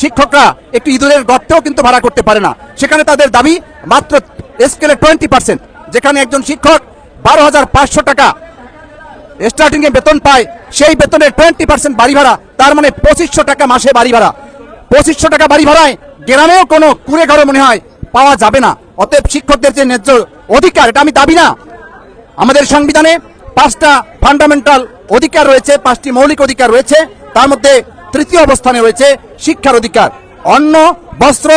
শিক্ষকরা একটু ইঁদুরের গর্তেও কিন্তু ভাড়া করতে পারে না। সেখানে তাদের দাবি মাত্র স্কেলে টোয়েন্টি পার্সেন্ট যেখানে একজন শিক্ষক বারো হাজার পাঁচশো টাকা স্টার্টিং এ বেতন পায়, সেই বেতনের টোয়েন্টি পার্সেন্ট বাড়ি ভাড়া, তার মানে পঁচিশশো টাকা মাসে বাড়ি ভাড়া। পঁচিশশো টাকা বাড়ি ভাড়ায় গ্রামেও কোনো কুড়ে ঘরে মনে হয় পাওয়া যাবে না। অতএব শিক্ষকদের যে ন্যায্য অধিকার, এটা আমি দাবি না। আমাদের সংবিধানে পাঁচটা ফান্ডামেন্টাল অধিকার রয়েছে, পাঁচটি মৌলিক অধিকার রয়েছে। তার মধ্যে তৃতীয় অবস্থানে রয়েছে শিক্ষার অধিকার। অন্ন, বস্ত্র,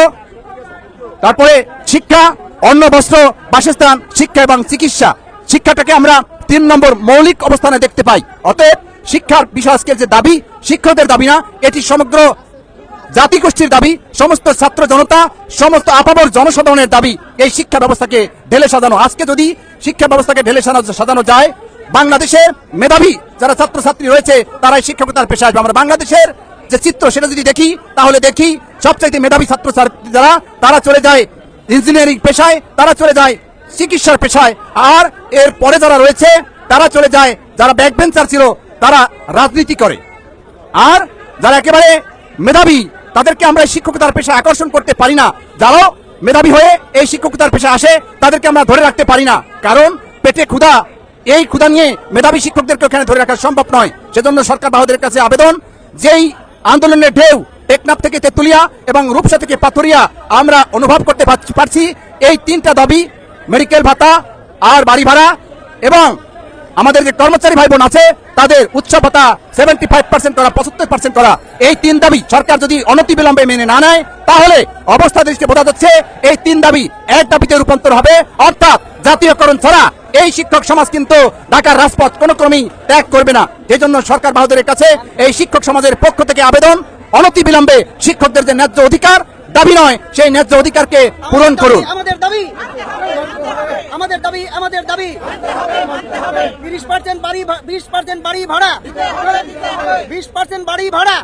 তারপরে শিক্ষা, অন্ন, বস্ত্র, বাসস্থান, শিক্ষা এবং চিকিৎসা। শিক্ষাটাকে আমরা তিন নম্বর মৌলিক অবস্থানে দেখতে পাই। অতএব শিক্ষার বিষয় যে দাবি, শিক্ষকদের দাবি না, এটি সমগ্র জাতিগোষ্ঠীর দাবি, সমস্ত ছাত্র জনতা, সমস্ত আপাবর জনসাধারণের দাবি। এই শিক্ষা ব্যবস্থাকে ঢেলে সাজানো। আজকে যদি শিক্ষা ব্যবস্থাকে ঢেলে সাজানো যায়, বাংলাদেশের মেধাবী যারা ছাত্রছাত্রী রয়েছে, তারাই শিক্ষকতার পেশা আসবে। আমরা বাংলাদেশের যে চিত্র সেটা যদি দেখি, তাহলে দেখি সবচাইতে মেধাবী ছাত্রছাত্রী যারা, তারা চলে যায় ইঞ্জিনিয়ারিং পেশায়, তারা চলে যায় চিকিৎসার পেশায়। আর এর পরে যারা রয়েছে, তারা চলে যায়, যারা ব্যাকবেঞ্চার ছিল, তারা রাজনীতি করে। আর যারা একেবারে মেধাবী, তাদেরকে আমরা শিক্ষকতার পেশা আকর্ষণ করতে পারি না। যারাও মেধাবী হয়ে এই শিক্ষকতার পেশা আসে, তাদেরকে আমরা ধরে রাখতে পারি না। কারণ পেটে ক্ষুধা, এই ক্ষুধা নিয়ে মেধাবী শিক্ষকদেরকে ওখানে ধরে রাখা সম্ভব নয়। সেজন্য সরকার বাহাদের কাছে আবেদন, যেই আন্দোলনের ঢেউ টেকনাফ থেকে তেতুলিয়া এবং রূপসা থেকে পাথরিয়া আমরা অনুভব করতে পারছি- এই তিনটা দাবি, মেডিকেল ভাতা আর বাড়ি ভাড়া এবং আমাদের যে কর্মচারী ভাই বোন আছে, তাদের উচ্চ ভাতা সেভেন্টি ফাইভ পার্সেন্ট করা, পঁচাত্তর পার্সেন্ট করা। এই তিন দাবি সরকার যদি অনতিবিলম্বে মেনে না নেয়, তাহলে অবস্থা দৃষ্টি বোঝা যাচ্ছে, এই তিন দাবি এক দাবিতে রূপান্তর হবে। অর্থাৎ জাতীয়করণ ছাড়া এই শিক্ষক সমাজ কিন্তু ঢাকার রাজপথ কোনো ক্রমেই ত্যাগ করবে না। সেই জন্য সরকার বাহাদুরের কাছে এই শিক্ষক সমাজের পক্ষ থেকে আবেদন অনতিবিলম্বে শিক্ষকদের যে ন্যায্য অধিকার দাবি নয় সেই ন্যায্য অধিকারকে পূরণ করুন। আমাদের দাবি আমাদের দাবি আমাদের দাবি। তিরিশ পার্সেন্ট বাড়ি বিশ পার্সেন্ট বাড়ি ভাড়া। বিশ পার্সেন্ট বাড়ি ভাড়া।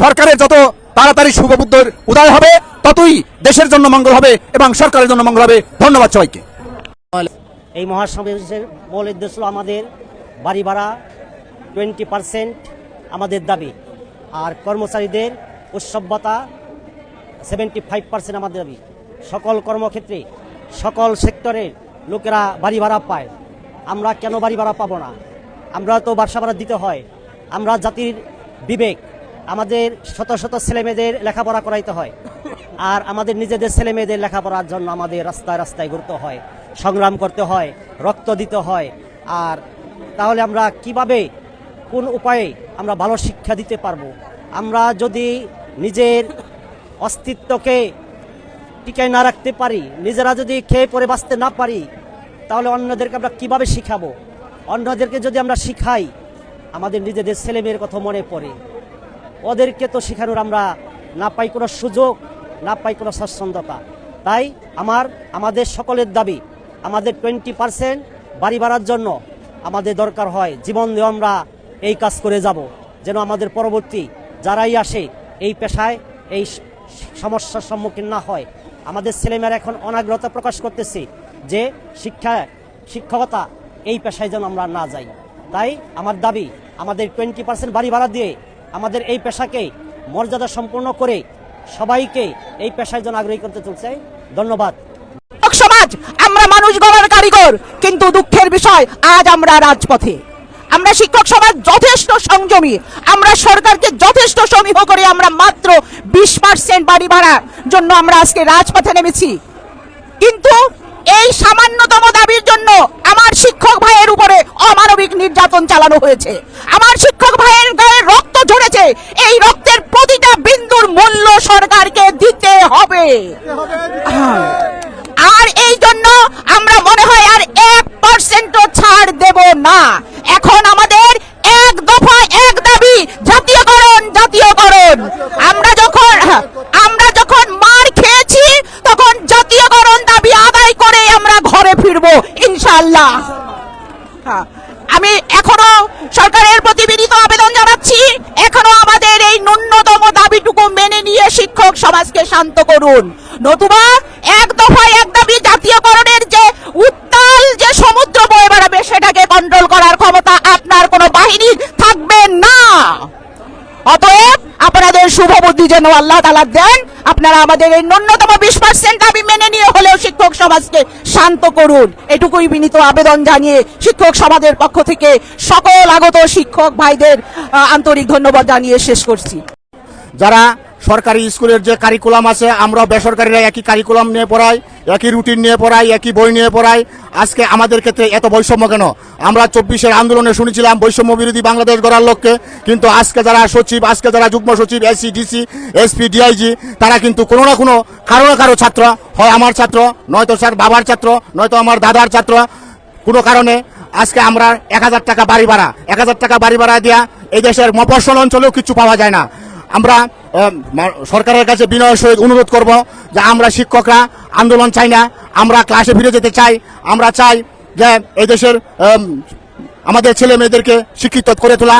সরকারের যত তাড়াতাড়ি শুভবুদ্ধের উদয় হবে ততই দেশের জন্য মঙ্গল হবে এবং সরকারের জন্য মঙ্গল হবে। ধন্যবাদ সবাইকে। এই মহাসমাবেশের মূল উদ্দেশ্য আমাদের, বাড়ি ভাড়া টোয়েন্টি পার্সেন্ট আমাদের দাবি। আর কর্মচারীদের উৎসব ভাতা সেভেন্টি ফাইভ পার্সেন্ট আমাদের দাবি। সকল কর্মক্ষেত্রে, সকল সেক্টরের লোকেরা বাড়ি ভাড়া পায়। আমরা কেন বাড়ি ভাড়া পাবো না? আমরা তো বাসা ভাড়া দিতে হয়। আমরা জাতির বিবেক, আমাদের শত শত ছেলেমেয়েদের লেখাপড়া করাইতে হয়। আর আমাদের নিজেদের ছেলে মেয়েদের লেখাপড়ার জন্য আমাদের রাস্তায় রাস্তায় ঘুরতে হয়, সংগ্রাম করতে হয়, রক্ত দিতে হয়। আর তাহলে আমরা কীভাবে, কোন উপায়ে আমরা ভালো শিক্ষা দিতে পারব? আমরা যদি নিজের অস্তিত্বকে টিকায় না রাখতে পারি, নিজেরা যদি খেয়ে পরে বাঁচতে না পারি, তাহলে অন্যদেরকে আমরা কীভাবে শিখাবো? অন্যদেরকে যদি আমরা শিখাই, আমাদের নিজেদের ছেলে মেয়ের কথা মনে পড়ে। ওদেরকে তো শেখানোর আমরা না পাই কোনো সুযোগ। না পাই কোনো স্বচ্ছন্দতা তাই আমার, আমাদের সকলের দাবি, আমাদের টোয়েন্টি পার্সেন্ট বাড়ি বাড়ার জন্য আমাদের দরকার হয়, জীবন দিয়ে আমরা এই কাজ করে যাব। যেন আমাদের পরবর্তী যারাই আসে, এই পেশায়, এই সমস্যার সম্মুখীন না হয়। আমাদের ছেলেমেয়েরা এখন অনাগ্রতা প্রকাশ করতেছে যে শিক্ষা, শিক্ষকতা এই পেশায় যেন আমরা না যাই। তাই আমার দাবি, আমাদের টোয়েন্টি পার্সেন্ট বাড়ি ভাড়া দিয়ে আমাদের এই পেশাকে মর্যাদা সম্পূর্ণ করে সবাইকে এই পেশায় যেন আগ্রহী করতে চলছে। ধন্যবাদ। সমাজ, আমরা মানুষ গড়ার কারিগর, কিন্তু দুঃখের বিষয়, আজ আমরা রাজপথে। আমরা শিক্ষক সমাজ যথেষ্ট সংযমী, আমরা সরকারকে যথেষ্ট সমীহ করে আমরা মাত্র বিশ পার্সেন্ট বাড়ি ভাড়ার জন্য আমরা আজকে রাজপথে নেমেছি। কিন্তু এই সামান্যতম দাবির জন্য আমার শিক্ষক ভাইয়ের উপরে অমানবিক নির্যাতন চালানো হয়েছে। আমার শিক্ষক ভাইয়ের গায়ে রক্ত ঝরেছে। এই রক্তের প্রতিটা বিন্দুর মূল্য সরকারকে দিতে হবে। আর এই জন্য আমরা মনে হয় আর এক পার্সেন্টও ছাড় দেব না এখন আমাদের এক দফা এক দাবি জাতীয়করণ জাতীয়করণ আমরা যখন আমরা যখন মার খেয়েছি তখন জাতীয়করণ দাবি আদায় করে আমরা ঘরে ফিরবো ইনশাআল্লাহ হ্যাঁ, আমি এখনও সরকারের প্রতি বিনীত আবেদন জানাচ্ছি, এখনও আমাদের এই ন্যূনতম দাবিটুকু মেনে নিয়ে শিক্ষক সমাজকে শান্ত করুন। নতুবা এক দফায় এক দাবি জাতীয়করণের যে উত্তাল যে সমুদ্র বয়ে বেড়াবে, সেটাকে কন্ট্রোল করার ক্ষমতা আপনার কোনো বাহিনী থাকবে না। অতএব আপনাদের শুভ বুদ্ধি যেন আল্লাহ তালা দেন। আপনারা আমাদের এই ন্যূনতম বিশ পার্সেন্ট দাবি মেনে নিয়ে হলেও শিক্ষক সমাজকে শান্ত করুন। এটুকুই বিনীত আবেদন জানিয়ে শিক্ষক সমাজের পক্ষ থেকে সকল আগত শিক্ষক ভাইদের আন্তরিক ধন্যবাদ জানিয়ে শেষ করছি। যারা সরকারি স্কুলের যে কারিকুলাম আছে আমরা বেসরকারিরা একই কারিকুলাম নিয়ে পড়াই, একই রুটিন নিয়ে পড়াই, একই বই নিয়ে পড়াই। আজকে আমাদের ক্ষেত্রে এত বৈষম্য কেন? আমরা চব্বিশের আন্দোলনে শুনেছিলাম বৈষম্য বিরোধী বাংলাদেশ গড়ার লক্ষ্যে, কিন্তু আজকে যারা সচিব, আজকে যারা যুগ্ম সচিব এসি ডিসি এসপি ডিআইজি তারা কিন্তু কোনো না কোনো কারও না কারও ছাত্র, হয় আমার ছাত্র, নয়তো স্যার বাবার ছাত্র, নয়তো আমার দাদার ছাত্র, কোনো কারণে আজকে আমরা এক হাজার টাকা বাড়ি ভাড়া, এক হাজার টাকা বাড়ি ভাড়া দেওয়া এই দেশের মফস্বল অঞ্চলেও কিছু পাওয়া যায় না। আমরা সরকারের কাছে বিনয়ের সহিত অনুরোধ করব যে আমরা শিক্ষকরা, আন্দোলন চাই না, আমরা ক্লাসে ফিরে যেতে চাই, আমরা চাই যে এই দেশের আমাদের ছেলে মেয়েদেরকে শিক্ষিত করে তোলা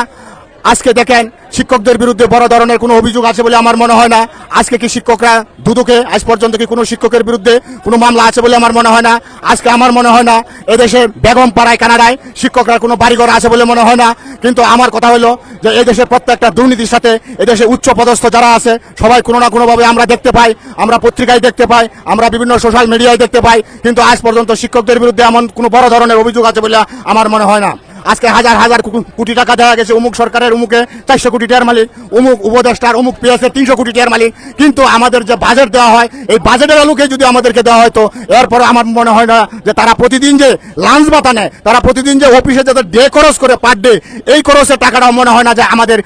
আজকে দেখেন শিক্ষকদের বিরুদ্ধে বড় ধরনের কোনো অভিযোগ আছে বলে আমার মনে হয় না। আজকে কি শিক্ষকরা দুদকে, আজ পর্যন্ত কি কোনো শিক্ষকের বিরুদ্ধে কোনো মামলা আছে বলে আমার মনে হয় না। আজকে আমার মনে হয় না এদেশে বেগম পাড়ায়, কানাডায় শিক্ষকরা কোনো বাড়িঘর আছে বলে মনে হয় না। কিন্তু আমার কথা হলো যে এই দেশের প্রত্যেকটা দুর্নীতির সাথে এদেশে উচ্চ পদস্থ যারা আছে, সবাই কোনো না কোনোভাবে আমরা দেখতে পাই, আমরা পত্রিকায় দেখতে পাই, আমরা বিভিন্ন সোশ্যাল মিডিয়ায় দেখতে পাই। কিন্তু আজ পর্যন্ত শিক্ষকদের বিরুদ্ধে এমন কোনো বড় ধরনের অভিযোগ আছে বলে আমার মনে হয় না। আজকে হাজার হাজার কোটি টাকা দেওয়া গেছে অমুক সরকারের, অমুকে চারশো কোটি টাকার মালিক, অমুক উপদেষ্টার, অমুক পিএসের তিনশো কোটি টাকার মালিক। কিন্তু আমাদের যে বাজেট দেওয়া হয়, এই বাজেটের আলোকে যদি আমাদেরকে দেওয়া হয়, তো এরপর আমার মনে হয় না যে তারা প্রতিদিন যে লাঞ্চ বাতা নেয়, তারা প্রতিদিন যে অফিসে যাদের ডে খরচ করে পার ডে এই খরচের টাকাটাও মনে হয় না যে আমাদের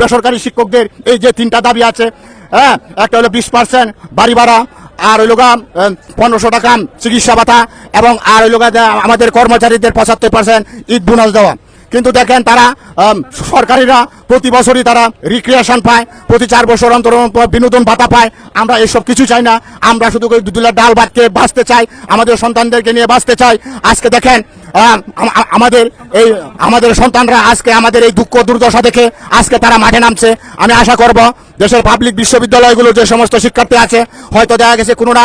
বেসরকারি শিক্ষকদের এই যে তিনটা দাবি আছে হ্যাঁ? একটা হলো বিশ পার্সেন্ট বাড়ি ভাড়া, আর ওই লোকা পনেরোশো টাকা চিকিৎসা ভাতা এবং আর ওই লোকা আমাদের কর্মচারীদের পঁচাত্তর পার্সেন্ট ঈদ বোনাস দেওয়া। কিন্তু দেখেন তারা সরকারিরা প্রতি বছরই তারা রিক্রিয়েশন পায় প্রতি চার বছর অন্তর বিনোদন ভাতা পায়। আমরা এসব কিছু চাই না। আমরা শুধু ওই দুধুলের ডাল ভাতকে বাঁচতে চাই আমাদের সন্তানদেরকে নিয়ে বাঁচতে চাই। আজকে দেখেন আম, আম- আম- আমাদের এই আমাদের সন্তানরা আজকে আমাদের এই দুঃখ দুর্দশা দেখে আজকে তারা মাঠে নামছে। আমি আশা করব দেশের পাবলিক বিশ্ববিদ্যালয়গুলো যে সমস্ত শিক্ষার্থী আছে, হয়তো দেখা গেছে কোনো না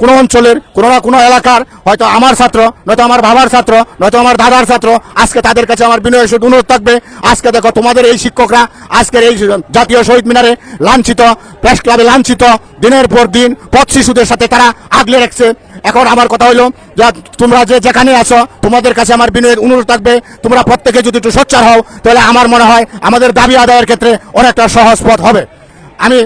কোনো অঞ্চলের কোনো না কোনো এলাকার, হয়তো আমার ছাত্র, নয়তো আমার বাবার ছাত্র, নয়তো আমার দাদার ছাত্র, আজকে তাদের কাছে আমার বিনয় শুধু অনুরোধ থাকবে। আজকে দেখো তোমাদের এই শিক্ষকরা, আজকের এই জাতীয় শহীদ মিনারে লাঞ্ছিত, প্রেস ক্লাবে লাঞ্ছিত, দিনের পর দিন পথ শিশুদের সাথে তারা আগলে রাখছে। এখন আমার কথা হলো তোমরা যে যেখানে আছো, তোমাদের কাছে আমার বিনয়ের অনুরোধ থাকবে। তোমরা প্রত্যেকে যদি একটু সোচ্চার হও, তাহলে আমার মনে হয় আমাদের দাবি আদায়ের ক্ষেত্রে অনেকটা সহজ পথ হবে। আমি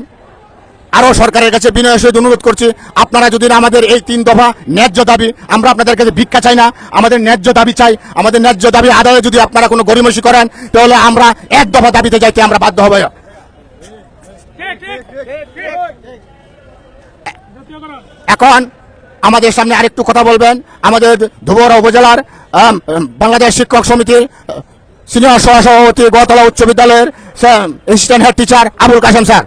আরও সরকারের কাছে বিনয়ের সহিত অনুরোধ করছি, আপনারা যদি না আমাদের এই তিন দফা ন্যায্য দাবি, আমরা আপনাদের কাছে ভিক্ষা চাই না, আমাদের ন্যায্য দাবি চাই, আমাদের ন্যায্য দাবি আদায়ে যদি আপনারা কোনো গরিমসি করেন, তাহলে আমরা এক দফা দাবিতে যাইতে আমরা বাধ্য হব। এখন আমাদের সামনে আরেকটু কথা বলবেন, আমাদের ধুবরা উপজেলার বাংলাদেশ শিক্ষক সমিতির সিনিয়র সহসভাপতি গতলা উচ্চ বিদ্যালয়ের assistant head teacher Abul Kasem sir.